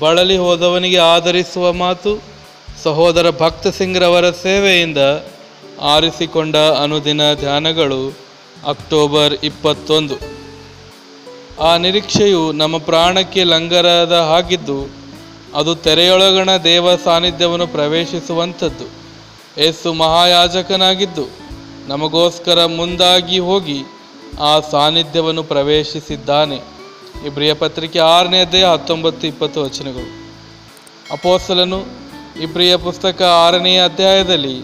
ಬಳಲಿ ಹೋದವನಿಗೆ ಆಧರಿಸುವ ಮಾತು ಸಹೋದರ ಭಕ್ತ ಸಿಂಗ್ರವರ ಸೇವೆಯಿಂದ ಆರಿಸಿಕೊಂಡ ಅನುದಿನ ಧ್ಯಾನಗಳು ಅಕ್ಟೋಬರ್ ಇಪ್ಪತ್ತೊಂದು. ಆ ನಿರೀಕ್ಷೆಯು ನಮ್ಮ ಪ್ರಾಣಕ್ಕೆ ಲಂಗರದ ಹಾಗಿದ್ದು, ಅದು ತೆರೆಯೊಳಗಣ ದೇವ ಸಾನ್ನಿಧ್ಯವನ್ನು ಪ್ರವೇಶಿಸುವಂಥದ್ದು. ಏಸು ಮಹಾಯಾಜಕನಾಗಿದ್ದು, ನಮಗೋಸ್ಕರ ಮುಂದಾಗಿ ಹೋಗಿ ಆ ಸಾನ್ನಿಧ್ಯವನ್ನು ಪ್ರವೇಶಿಸಿದ್ದಾನೆ. ಇಬ್ರಿಯ ಪತ್ರಿಕೆ ಆರನೇ ಅಧ್ಯಾಯ ಹತ್ತೊಂಬತ್ತು ಇಪ್ಪತ್ತು ವಚನಗಳು. ಅಪೋಸ್ತಲನು ಇಬ್ರಿಯ ಪುಸ್ತಕ ಆರನೇ ಅಧ್ಯಾಯದಲ್ಲಿ,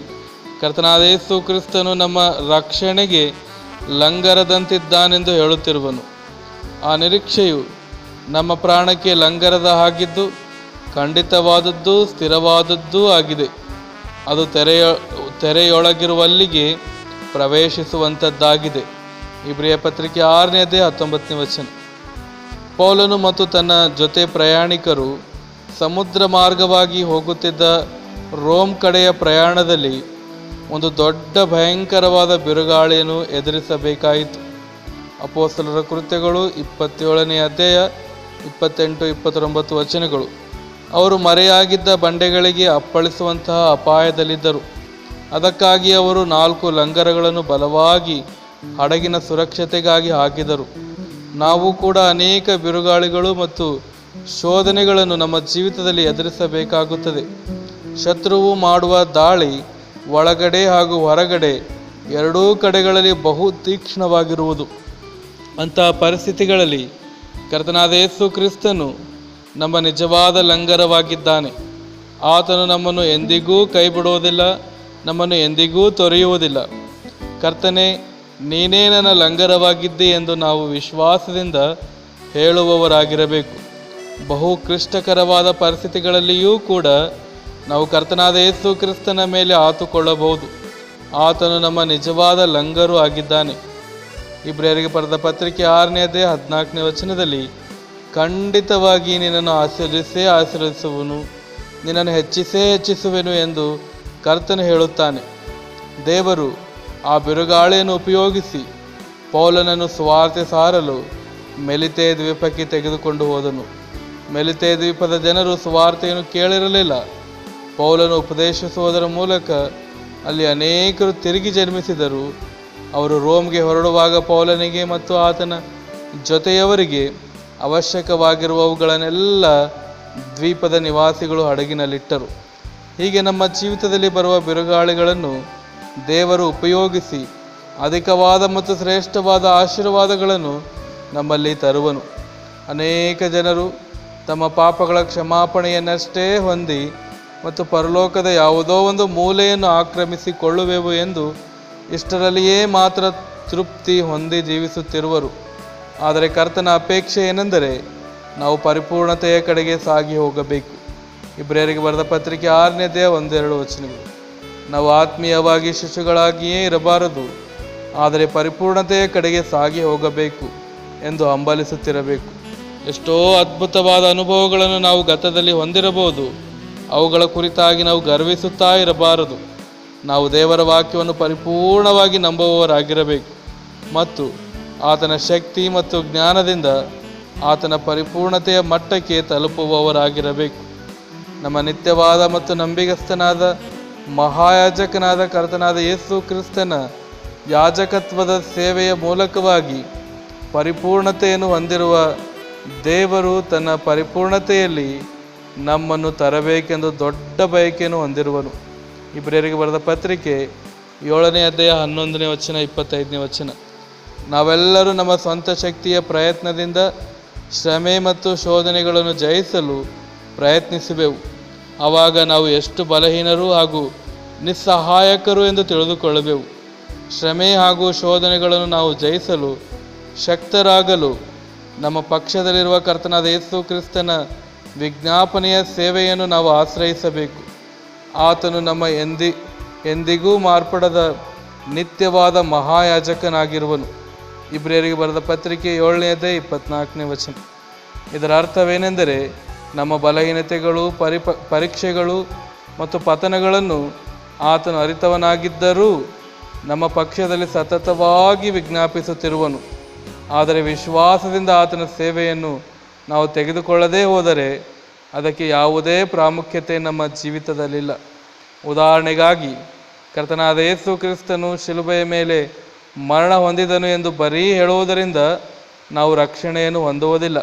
ಕರ್ತನಾದ ಯೇಸು ಕ್ರಿಸ್ತನು ನಮ್ಮ ರಕ್ಷಣೆಗೆ ಲಂಗರದಂತಿದ್ದಾನೆಂದು ಹೇಳುತ್ತಿರುವನು. ಆ ನಿರೀಕ್ಷೆಯು ನಮ್ಮ ಪ್ರಾಣಕ್ಕೆ ಲಂಗರದ ಹಾಗಿದ್ದು, ಖಂಡಿತವಾದದ್ದು, ಸ್ಥಿರವಾದದ್ದೂ ಆಗಿದೆ. ಅದು ತೆರೆಯ, ತೆರೆಯೊಳಗಿರುವಲ್ಲಿಗೆ ಪ್ರವೇಶಿಸುವಂಥದ್ದಾಗಿದೆ ಇಬ್ರಿಯ ಪತ್ರಿಕೆ ಆರನೇದೇ ಹತ್ತೊಂಬತ್ತನೇ ವಚನ. ಪೌಲನು ಮತ್ತು ತನ್ನ ಜೊತೆ ಪ್ರಯಾಣಿಕರು ಸಮುದ್ರ ಮಾರ್ಗವಾಗಿ ಹೋಗುತ್ತಿದ್ದ ರೋಮ್ ಕಡೆಯ ಪ್ರಯಾಣದಲ್ಲಿ ಒಂದು ದೊಡ್ಡ ಭಯಂಕರವಾದ ಬಿರುಗಾಳಿಯನ್ನು ಎದುರಿಸಬೇಕಾಯಿತು. ಅಪೋಸ್ತಲರ ಕೃತ್ಯಗಳು ಇಪ್ಪತ್ತೇಳನೇ ಅಧ್ಯಾಯ ಇಪ್ಪತ್ತೆಂಟು ಇಪ್ಪತ್ತೊಂಬತ್ತು ವಚನಗಳು. ಅವರು ಮರೆಯಾಗಿದ್ದ ಬಂಡೆಗಳಿಗೆ ಅಪ್ಪಳಿಸುವಂತಹ ಅಪಾಯದಲ್ಲಿದ್ದರು. ಅದಕ್ಕಾಗಿ ಅವರು ನಾಲ್ಕು ಲಂಗರಗಳನ್ನು ಬಲವಾಗಿ ಹಡಗಿನ ಸುರಕ್ಷತೆಗಾಗಿ ಹಾಕಿದರು. ನಾವು ಕೂಡ ಅನೇಕ ಬಿರುಗಾಳಿಗಳು ಮತ್ತು ಶೋಧನೆಗಳನ್ನು ನಮ್ಮ ಜೀವಿತದಲ್ಲಿ ಎದುರಿಸಬೇಕಾಗುತ್ತದೆ. ಶತ್ರುವು ಮಾಡುವ ದಾಳಿ ಒಳಗಡೆ ಹಾಗೂ ಹೊರಗಡೆ ಎರಡೂ ಕಡೆಗಳಲ್ಲಿ ಬಹು ತೀಕ್ಷ್ಣವಾಗಿರುವುದು. ಅಂತಹ ಪರಿಸ್ಥಿತಿಗಳಲ್ಲಿ ಕರ್ತನಾದ ಯೇಸು ಕ್ರಿಸ್ತನು ನಮ್ಮ ನಿಜವಾದ ಲಂಗರವಾಗಿದ್ದಾನೆ. ಆತನು ನಮ್ಮನ್ನು ಎಂದಿಗೂ ಕೈಬಿಡುವುದಿಲ್ಲ, ನಮ್ಮನ್ನು ಎಂದಿಗೂ ತೊರೆಯುವುದಿಲ್ಲ. ಕರ್ತನೆ ನೀನೇ ನನ್ನ ಲಂಗರವಾಗಿದ್ದೆ ಎಂದು ನಾವು ವಿಶ್ವಾಸದಿಂದ ಹೇಳುವವರಾಗಿರಬೇಕು. ಬಹು ಕ್ಲಿಷ್ಟಕರವಾದ ಪರಿಸ್ಥಿತಿಗಳಲ್ಲಿಯೂ ಕೂಡ ನಾವು ಕರ್ತನಾದ ಯೇಸು ಕ್ರಿಸ್ತನ ಮೇಲೆ ಆತುಕೊಳ್ಳಬಹುದು. ಆತನು ನಮ್ಮ ನಿಜವಾದ ಲಂಗರು ಆಗಿದ್ದಾನೆ. ಇಬ್ರಿಯರಿಗೆ ಬರೆದ ಪತ್ರಿಕೆ ಆರನೇದೇ ಹದಿನಾಲ್ಕನೇ ವಚನದಲ್ಲಿ, ಖಂಡಿತವಾಗಿ ನಿನ್ನನ್ನು ಆಶೀರ್ವಿಸೇ ಆಶೀರ್ವಿಸುವನು ನಿನ್ನನ್ನು ಹೆಚ್ಚಿಸೇ ಹೆಚ್ಚಿಸುವೆನು ಎಂದು ಕರ್ತನು ಹೇಳುತ್ತಾನೆ. ದೇವರು ಆ ಬಿರುಗಾಳಿಯನ್ನು ಉಪಯೋಗಿಸಿ ಪೌಲನನ್ನು ಸ್ವಾರ್ಥ ಸಾರಲು ಮೆಲಿತೆ ದ್ವೀಪಕ್ಕೆ ತೆಗೆದುಕೊಂಡು ಹೋದನು. ಮೆಲಿತೆ ದ್ವೀಪದ ಜನರು ಸುವಾರ್ತೆಯನ್ನು ಕೇಳಿರಲಿಲ್ಲ. ಪೌಲನು ಉಪದೇಶಿಸುವುದರ ಮೂಲಕ ಅಲ್ಲಿ ಅನೇಕರು ತಿರುಗಿ ಜನ್ಮಿಸಿದರು. ಅವರು ರೋಮ್ಗೆ ಹೊರಡುವಾಗ ಪೌಲನಿಗೆ ಮತ್ತು ಆತನ ಜೊತೆಯವರಿಗೆ ಅವಶ್ಯಕವಾಗಿರುವವುಗಳನ್ನೆಲ್ಲ ದ್ವೀಪದ ನಿವಾಸಿಗಳು ಹಡಗಿನಲ್ಲಿಟ್ಟರು. ಹೀಗೆ ನಮ್ಮ ಜೀವಿತದಲ್ಲಿ ಬರುವ ಬಿರುಗಾಳಿಗಳನ್ನು ದೇವರು ಉಪಯೋಗಿಸಿ ಅಧಿಕವಾದ ಮತ್ತು ಶ್ರೇಷ್ಠವಾದ ಆಶೀರ್ವಾದಗಳನ್ನು ನಮ್ಮಲ್ಲಿ ತರುವನು. ಅನೇಕ ಜನರು ತಮ್ಮ ಪಾಪಗಳ ಕ್ಷಮಾಪಣೆಯನ್ನಷ್ಟೇ ಹೊಂದಿ ಮತ್ತು ಪರಲೋಕದ ಯಾವುದೋ ಒಂದು ಮೂಲೆಯನ್ನು ಆಕ್ರಮಿಸಿಕೊಳ್ಳುವೆವು ಎಂದು ಇಷ್ಟರಲ್ಲಿಯೇ ಮಾತ್ರ ತೃಪ್ತಿ ಹೊಂದಿ ಜೀವಿಸುತ್ತಿರುವರು. ಆದರೆ ಕರ್ತನ ಅಪೇಕ್ಷೆ ಏನೆಂದರೆ ನಾವು ಪರಿಪೂರ್ಣತೆಯ ಕಡೆಗೆ ಸಾಗಿ ಹೋಗಬೇಕು. ಇಬ್ರಿಯರಿಗೆ ಬರೆದ ಪತ್ರಿಕೆ ಆರನೇದೇ ಒಂದೆರಡು ವಚನಗಳು. ನಾವು ಆತ್ಮೀಯವಾಗಿ ಶಿಶುಗಳಾಗಿಯೇ ಇರಬಾರದು, ಆದರೆ ಪರಿಪೂರ್ಣತೆಯ ಕಡೆಗೆ ಸಾಗಿ ಹೋಗಬೇಕು ಎಂದು ಹಂಬಲಿಸುತ್ತಿರಬೇಕು. ಎಷ್ಟೋ ಅದ್ಭುತವಾದ ಅನುಭವಗಳನ್ನು ನಾವು ಗತದಲ್ಲಿ ಹೊಂದಿರಬಹುದು, ಅವುಗಳ ಕುರಿತಾಗಿ ನಾವು ಗರ್ವಿಸುತ್ತಾ ಇರಬಾರದು. ನಾವು ದೇವರ ವಾಕ್ಯವನ್ನು ಪರಿಪೂರ್ಣವಾಗಿ ನಂಬುವವರಾಗಿರಬೇಕು ಮತ್ತು ಆತನ ಶಕ್ತಿ ಮತ್ತು ಜ್ಞಾನದಿಂದ ಆತನ ಪರಿಪೂರ್ಣತೆಯ ಮಟ್ಟಕ್ಕೆ ತಲುಪುವವರಾಗಿರಬೇಕು. ನಮ್ಮ ನಿತ್ಯವಾದ ಮತ್ತು ನಂಬಿಗಸ್ತನಾದ ಮಹಾಯಾಜಕನಾದ ಕರ್ತನಾದ ಯೇಸು ಕ್ರಿಸ್ತನ ಯಾಜಕತ್ವದ ಸೇವೆಯ ಮೂಲಕವಾಗಿ ಪರಿಪೂರ್ಣತೆಯನ್ನು ಹೊಂದಿರುವ ದೇವರು ತನ್ನ ಪರಿಪೂರ್ಣತೆಯಲ್ಲಿ ನಮ್ಮನ್ನು ತರಬೇಕೆಂದು ದೊಡ್ಡ ಬಯಕೆಯನ್ನು ಹೊಂದಿರುವನು. ಇಬ್ಬರಿಗೆ ಬರೆದ ಪತ್ರಿಕೆ ಏಳನೇ ಅಧ್ಯಾಯ ಹನ್ನೊಂದನೇ ವಚನ, ಇಪ್ಪತ್ತೈದನೇ ವಚನ. ನಾವೆಲ್ಲರೂ ನಮ್ಮ ಸ್ವಂತ ಶಕ್ತಿಯ ಪ್ರಯತ್ನದಿಂದ ಶ್ರಮೆ ಮತ್ತು ಶೋಧನೆಗಳನ್ನು ಜಯಿಸಲು ಪ್ರಯತ್ನಿಸುವೆವು. ಆವಾಗ ನಾವು ಎಷ್ಟು ಬಲಹೀನರು ಹಾಗೂ ನಿಸ್ಸಹಾಯಕರು ಎಂದು ತಿಳಿದುಕೊಳ್ಳಬೇಕು ಶ್ರಮೆ ಹಾಗೂ ಶೋಧನೆಗಳನ್ನು ನಾವು ಜಯಿಸಲು, ಶಕ್ತರಾಗಲು, ನಮ್ಮ ಪಕ್ಷದಲ್ಲಿರುವ ಕರ್ತನಾದ ಯೇಸು ಕ್ರಿಸ್ತನ ವಿಜ್ಞಾಪನೆಯ ಸೇವೆಯನ್ನು ನಾವು ಆಶ್ರಯಿಸಬೇಕು. ಆತನು ನಮ್ಮ ಎಂದಿ, ಎಂದಿಗೂ ಮಾರ್ಪಡದ ನಿತ್ಯವಾದ ಮಹಾಯಾಜಕನಾಗಿರುವನು. ಇಬ್ರಿಯರಿಗೆ ಬರೆದ ಪತ್ರಿಕೆ ಏಳನೇದೇ ಇಪ್ಪತ್ನಾಲ್ಕನೇ ವಚನ. ಇದರ ಅರ್ಥವೇನೆಂದರೆ ನಮ್ಮ ಬಲಹೀನತೆಗಳು, ಪರಿಪ, ಪರೀಕ್ಷೆಗಳು ಮತ್ತು ಪತನಗಳನ್ನು ಆತನು ಅರಿತವನಾಗಿದ್ದರೂ ನಮ್ಮ ಪಕ್ಷದಲ್ಲಿ ಸತತವಾಗಿ ವಿಜ್ಞಾಪಿಸುತ್ತಿರುವನು. ಆದರೆ ವಿಶ್ವಾಸದಿಂದ ಆತನ ಸೇವೆಯನ್ನು ನಾವು ತೆಗೆದುಕೊಳ್ಳದೇ ಹೋದರೆ ಅದಕ್ಕೆ ಯಾವುದೇ ಪ್ರಾಮುಖ್ಯತೆ ನಮ್ಮ ಜೀವಿತದಲ್ಲಿಲ್ಲ. ಉದಾಹರಣೆಗಾಗಿ, ಕರ್ತನಾದ ಯೇಸು ಕ್ರಿಸ್ತನು ಶಿಲುಬೆಯ ಮೇಲೆ ಮರಣ ಹೊಂದಿದನು ಎಂದು ಬರೀ ಹೇಳುವುದರಿಂದ ನಾವು ರಕ್ಷಣೆಯನ್ನು ಹೊಂದುವುದಿಲ್ಲ.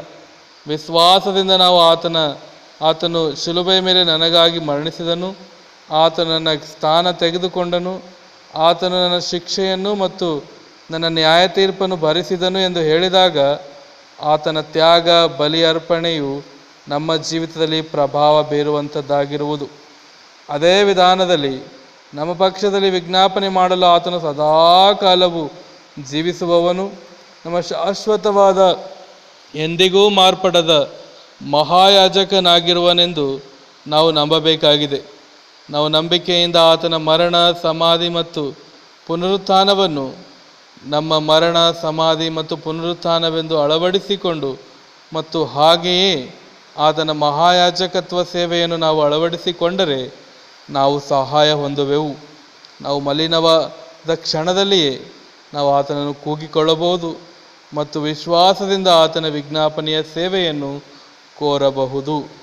ವಿಶ್ವಾಸದಿಂದ ನಾವು ಆತನ, ಆತನು ಶಿಲುಬೆಯ ಮೇಲೆ ನನಗಾಗಿ ಮರಣಿಸಿದನು. ಆತನನ್ನ ನನ್ನ ಸ್ಥಾನ ತೆಗೆದುಕೊಂಡನು. ಆತನು ನನ್ನ ಶಿಕ್ಷೆಯನ್ನು ಮತ್ತು ನನ್ನ ನ್ಯಾಯ ತೀರ್ಪನ್ನು ಭರಿಸಿದನು ಎಂದು ಹೇಳಿದಾಗ ಆತನ ತ್ಯಾಗ, ಬಲಿ ಅರ್ಪಣೆಯು ನಮ್ಮ ಜೀವಿತದಲ್ಲಿ ಪ್ರಭಾವ ಬೀರುವಂಥದ್ದಾಗಿರುವುದು. ಅದೇ ವಿಧಾನದಲ್ಲಿ ನಮ್ಮ ಪಕ್ಷದಲ್ಲಿ ವಿಜ್ಞಾಪನೆ ಮಾಡಲು ಆತನು ಸದಾ ಕಾಲವು ಜೀವಿಸುವವನು. ನಮ್ಮ ಶಾಶ್ವತವಾದ ಎಂದಿಗೂ ಮಾರ್ಪಡದ ಮಹಾಯಾಜಕನಾಗಿರುವನೆಂದು ನಾವು ನಂಬಬೇಕಾಗಿದೆ. ನಾವು ನಂಬಿಕೆಯಿಂದ ಆತನ ಮರಣ, ಸಮಾಧಿ ಮತ್ತು ಪುನರುತ್ಥಾನವನ್ನು ನಮ್ಮ ಮರಣ, ಸಮಾಧಿ ಮತ್ತು ಪುನರುತ್ಥಾನವೆಂದು ಅಳವಡಿಸಿಕೊಂಡು ಮತ್ತು ಹಾಗೆಯೇ ಆತನ ಮಹಾಯಾಜಕತ್ವ ಸೇವೆಯನ್ನು ನಾವು ಅಳವಡಿಸಿಕೊಂಡರೆ ನಾವು ಸಹಾಯ ಹೊಂದುವೆವು. ನಾವು ಮಲಿನವಾದ ಕ್ಷಣದಲ್ಲಿಯೇ ನಾವು ಆತನನ್ನು ಕೂಗಿಕೊಳ್ಳಬಹುದು. ಮತ್ತು ವಿಶ್ವಾಸದಿಂದ ಆತನ ವಿಜ್ಞಾಪನೆಯ ಸೇವೆಯನ್ನು ಕೋರಬಹುದು.